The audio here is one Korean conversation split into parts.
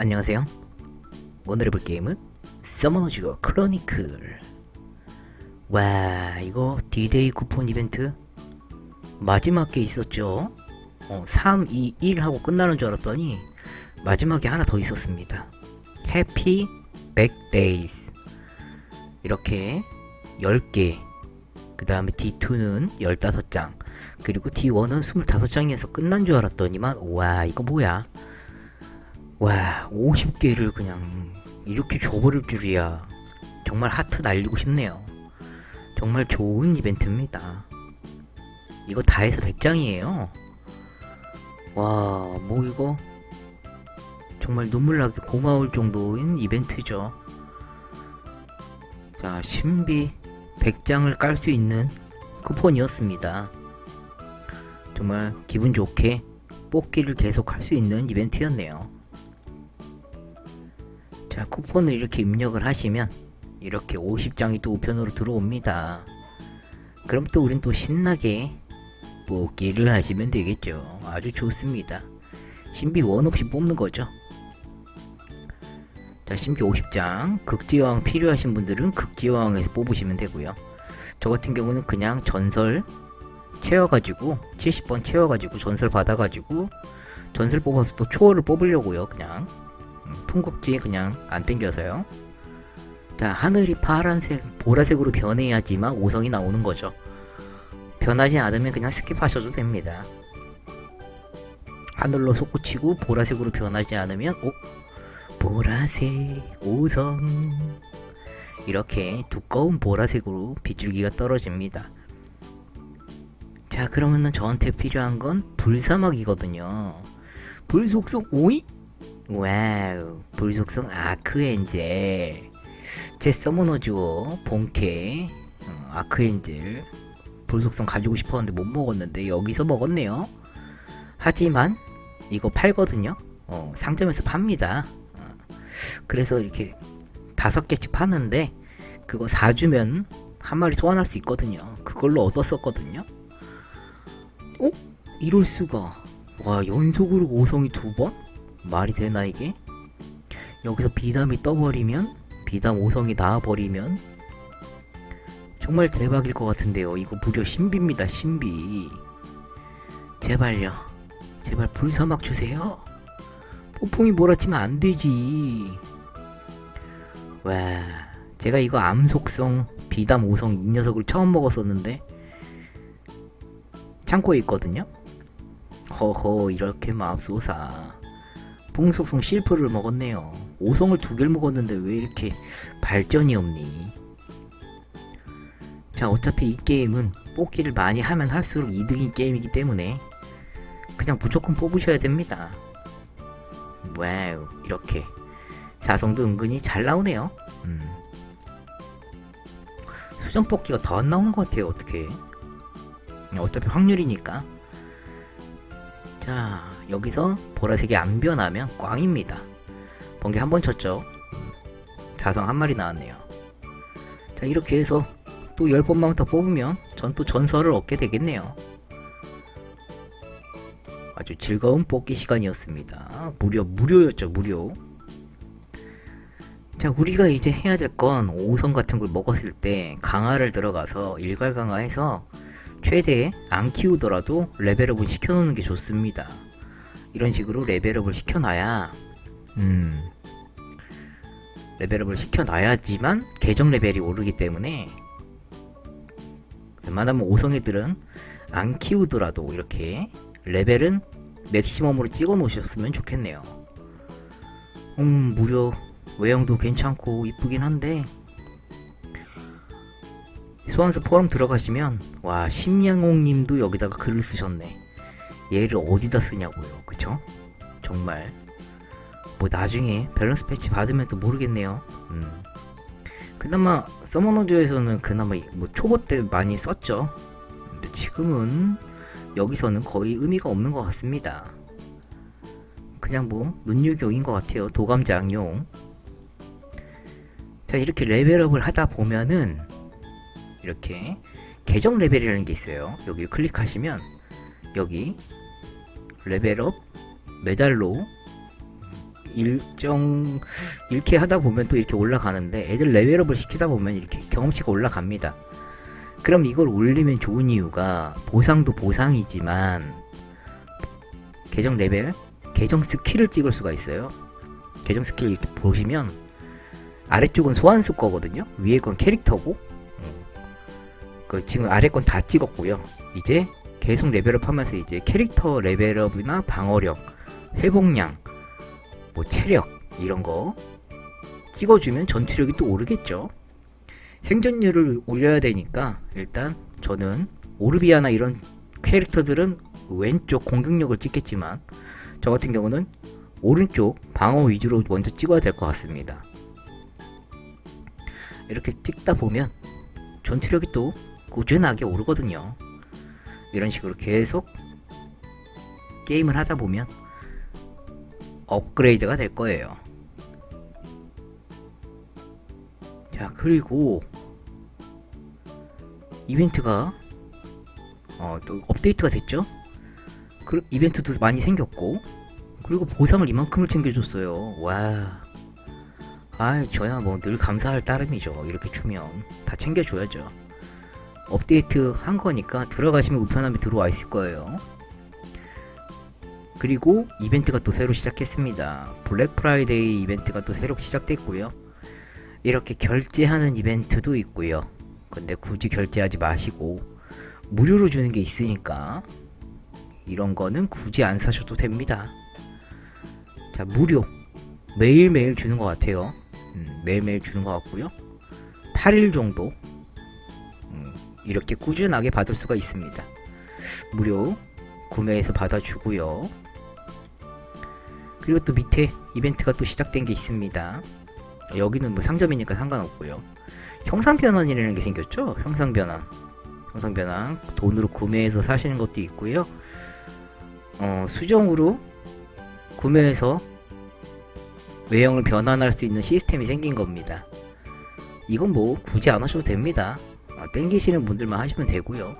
안녕하세요. 오늘 해볼 게임은 서머너즈어 크로니클. 와, 이거 디데이 쿠폰 이벤트 마지막 게 있었죠? 어, 3, 2, 1 하고 끝나는 줄 알았더니 마지막에 하나 더 있었습니다. 해피 백데이즈. 이렇게 10개. 그 다음에 D2는 15장. 그리고 D1은 25장이어서 끝난 줄 알았더니만, 와, 이거 뭐야? 와, 50개를 그냥 이렇게 줘버릴 줄이야. 정말 하트 날리고 싶네요. 정말 좋은 이벤트입니다. 이거 다 해서 100장이에요. 와, 뭐 이거 정말 눈물 나게 고마울 정도인 이벤트죠. 자, 신비 100장을 깔 수 있는 쿠폰이었습니다. 정말 기분 좋게 뽑기를 계속 할 수 있는 이벤트였네요. 자, 쿠폰을 이렇게 입력을 하시면 이렇게 50장이 또 우편으로 들어옵니다. 그럼 또 우린 또 신나게 뽑기를 하시면 되겠죠. 아주 좋습니다. 신비 원 없이 뽑는 거죠. 자, 신비 50장. 극지왕 필요하신 분들은 극지왕에서 뽑으시면 되고요. 저 같은 경우는 그냥 전설 채워가지고 70번 채워가지고 전설 받아가지고 전설 뽑아서 또 초월을 뽑으려고요. 그냥 음, 풍국지 그냥 안 땡겨서요. 자, 하늘이 파란색, 보라색으로 변해야지만 5성이 나오는 거죠. 변하지 않으면 그냥 스킵하셔도 됩니다. 하늘로 솟구치고 보라색으로 변하지 않으면 오 보라색 5성 이렇게 두꺼운 보라색으로 빗줄기가 떨어집니다. 자, 그러면은 저한테 필요한 건 불사막이거든요. 불속성 오이? 와우, 불속성 아크엔젤. 제 서머너 주어 본캐 어, 아크엔젤 불속성 가지고 싶었는데 못 먹었는데 여기서 먹었네요. 하지만 이거 팔거든요. 어, 상점에서 팝니다. 어, 그래서 이렇게 다섯 개씩 파는데 그거 사주면 한 마리 소환할 수 있거든요. 그걸로 얻었었거든요. 어? 이럴 수가. 와 연속으로 5성이 두 번? 말이 되나 이게? 여기서 비담이 떠버리면 비담 5성이 나와버리면 정말 대박일 것 같은데요. 이거 무려 신비입니다. 신비. 제발요. 제발 불사막 주세요. 폭풍이 몰아치면 안 되지. 와, 제가 이거 암속성 비담 5성 이 녀석을 처음 먹었었는데 창고에 있거든요. 허허 이렇게 맙소사. 풍속성 실프를 먹었네요. 5성을 두 개를 먹었는데 왜 이렇게 발전이 없니? 자 어차피 이 게임은 뽑기를 많이 하면 할수록 이득인 게임이기 때문에 그냥 무조건 뽑으셔야 됩니다. 와우 이렇게 사성도 은근히 잘 나오네요. 음. 수정 뽑기가 더 안 나오는 것 같아요. 어떻게? 어차피 확률이니까. 자 여기서 보라색이 안 변하면 꽝입니다. 번개 한 번 쳤죠. 사성 한 마리 나왔네요. 자 이렇게 해서 또 10번만 더 뽑으면 전 또 전설을 얻게 되겠네요. 아주 즐거운 뽑기 시간이었습니다. 무료, 무료였죠, 무료. 자, 우리가 이제 해야 될 건 5성 같은 걸 먹었을 때 강화를 들어가서 일괄 강화해서 최대 안 키우더라도 레벨업을 시켜놓는 게 좋습니다. 이런 식으로 레벨업을 시켜놔야, 음, 레벨업을 시켜놔야지만 계정 레벨이 오르기 때문에 웬만하면 5성애들은 안 키우더라도 이렇게 레벨은 맥시멈으로 찍어 놓으셨으면 좋겠네요. 음, 무려 외형도 괜찮고 이쁘긴 한데 소환수 포럼 들어가시면 와 심양홍님도 여기다가 글을 쓰셨네. 얘를 어디다 쓰냐고요, 그쵸? 정말 뭐 나중에 밸런스 패치 받으면 또 모르겠네요. 음. 그나마 서머너즈에서는 그나마 뭐 초보 때 많이 썼죠. 근데 지금은 여기서는 거의 의미가 없는 것 같습니다. 그냥 뭐 눈유경인 것 같아요. 도감장용. 자 이렇게 레벨업을 하다 보면은 이렇게 계정 레벨이라는 게 있어요. 여기를 클릭하시면 여기 레벨업 메달로 일정 이렇게 하다 보면 또 이렇게 올라가는데 애들 레벨업을 시키다 보면 이렇게 경험치가 올라갑니다. 그럼 이걸 올리면 좋은 이유가 보상도 보상이지만 계정 레벨, 계정 스킬을 찍을 수가 있어요. 계정 스킬 이렇게 보시면 아래쪽은 소환수 거거든요. 위에 건 캐릭터고 음. 그 지금 아래 건 다 찍었고요. 이제 계속 레벨업 하면서 이제 캐릭터 레벨업이나 방어력, 회복량, 뭐 체력 이런 거 찍어주면 전투력이 또 오르겠죠. 생존율을 올려야 되니까 일단 저는 오르비아나 이런 캐릭터들은 왼쪽 공격력을 찍겠지만 저 같은 경우는 오른쪽 방어 위주로 먼저 찍어야 될 것 같습니다. 이렇게 찍다 보면 전투력이 또 꾸준하게 오르거든요. 이런 식으로 계속 게임을 하다 보면 업그레이드가 될 거예요. 자, 그리고 이벤트가 어, 또 업데이트가 됐죠? 그 이벤트도 많이 생겼고 그리고 보상을 이만큼을 챙겨줬어요. 와. 아, 저야 뭐 늘 감사할 따름이죠. 이렇게 주면 다 챙겨줘야죠. 업데이트 한 거니까 들어가시면 우편함에 들어와 있을 거예요. 그리고 이벤트가 또 새로 시작했습니다. 블랙 프라이데이 이벤트가 또 새로 시작됐고요. 이렇게 결제하는 이벤트도 있고요. 근데 굳이 결제하지 마시고 무료로 주는 게 있으니까 이런 거는 굳이 안 사셔도 됩니다. 자, 무료. 매일매일 주는 것 같아요. 음, 매일매일 주는 것 같고요. 8일 정도 음, 이렇게 꾸준하게 받을 수가 있습니다. 무료 구매해서 받아주고요. 그리고 또 밑에 이벤트가 또 시작된 게 있습니다. 여기는 뭐 상점이니까 상관없고요. 형상 변환이라는 게 생겼죠? 형상 변환. 형상 변환 돈으로 구매해서 사시는 것도 있고요. 어, 수정으로 구매해서 외형을 변환할 수 있는 시스템이 생긴 겁니다. 이건 뭐 굳이 안 하셔도 됩니다. 아, 땡기시는 분들만 하시면 되고요.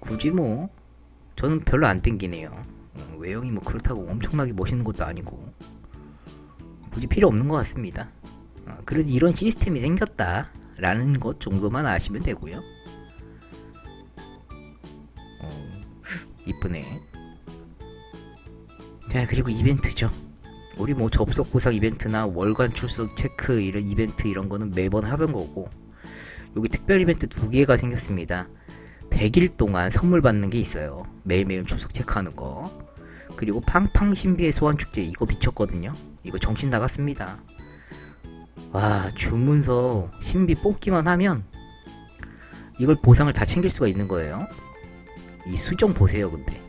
굳이 뭐 저는 별로 안 땡기네요. 어, 외형이 뭐 그렇다고 엄청나게 멋있는 것도 아니고 굳이 필요 없는 것 같습니다. 어, 그래도 이런 시스템이 생겼다라는 것 정도만 아시면 되고요. 어, 이쁘네. 자 그리고 이벤트죠. 우리 뭐 접속 보상 이벤트나 월간 출석 체크 이런 이벤트 이런 거는 매번 하던 거고 여기 특별 이벤트 두 개가 생겼습니다. 100일 동안 선물 받는 게 있어요. 매일매일 출석 체크하는 거. 그리고 팡팡 신비의 소환 축제 이거 미쳤거든요. 이거 정신 나갔습니다. 와 주문서 신비 뽑기만 하면 이걸 보상을 다 챙길 수가 있는 거예요. 이 수정 보세요, 근데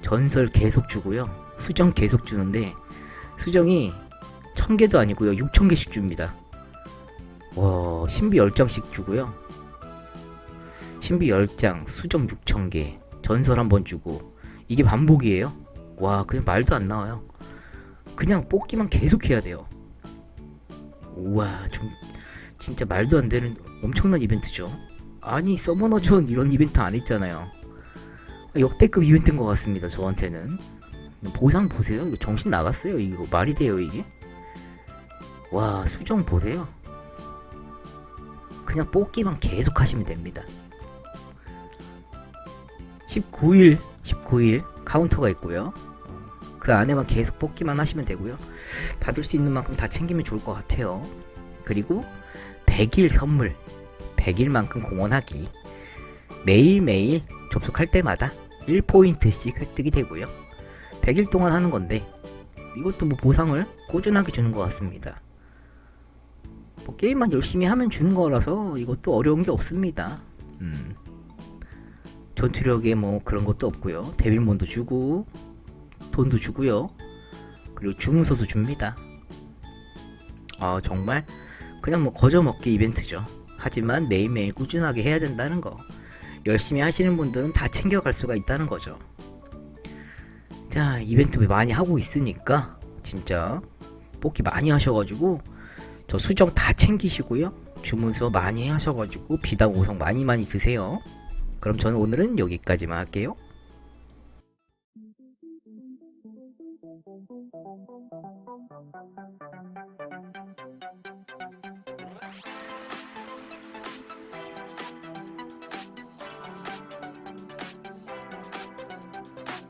전설 계속 주고요. 수정 계속 주는데 수정이 천 개도 아니고요, 6천 개씩 줍니다. 와 신비 10장씩 주고요. 신비 10장, 수정 6,000개, 전설 한 번 주고 이게 반복이에요. 와, 그냥 말도 안 나와요. 그냥 뽑기만 계속 해야 돼요. 우와, 좀 진짜 말도 안 되는 엄청난 이벤트죠. 아니, 서머너존 이런 이벤트 안 했잖아요. 역대급 이벤트인 것 같습니다, 저한테는. 보상 보세요. 이거 정신 나갔어요. 이거 말이 돼요, 이게? 와, 수정 보세요. 그냥 뽑기만 계속 하시면 됩니다. 19일, 19일 카운터가 있고요. 그 안에만 계속 뽑기만 하시면 되고요. 받을 수 있는 만큼 다 챙기면 좋을 것 같아요. 그리고 100일 선물, 100일만큼 공헌하기. 매일매일 접속할 때마다 1포인트씩 획득이 되고요. 100일 동안 하는 건데, 이것도 뭐 보상을 꾸준하게 주는 것 같습니다. 뭐 게임만 열심히 하면 주는 거라서 이것도 어려운 게 없습니다. 음. 전투력에 뭐 그런 것도 없고요. 데빌몬도 주고 돈도 주고요. 그리고 주문서도 줍니다. 아 정말 그냥 뭐 거저 먹기 이벤트죠. 하지만 매일매일 꾸준하게 해야 된다는 거. 열심히 하시는 분들은 다 챙겨갈 수가 있다는 거죠. 자 이벤트 많이 하고 있으니까 진짜 뽑기 많이 하셔가지고 저 수정 다 챙기시고요. 주문서 많이 하셔가지고 비단 5성 많이 많이 드세요. 그럼 저는 오늘은 여기까지만 할게요.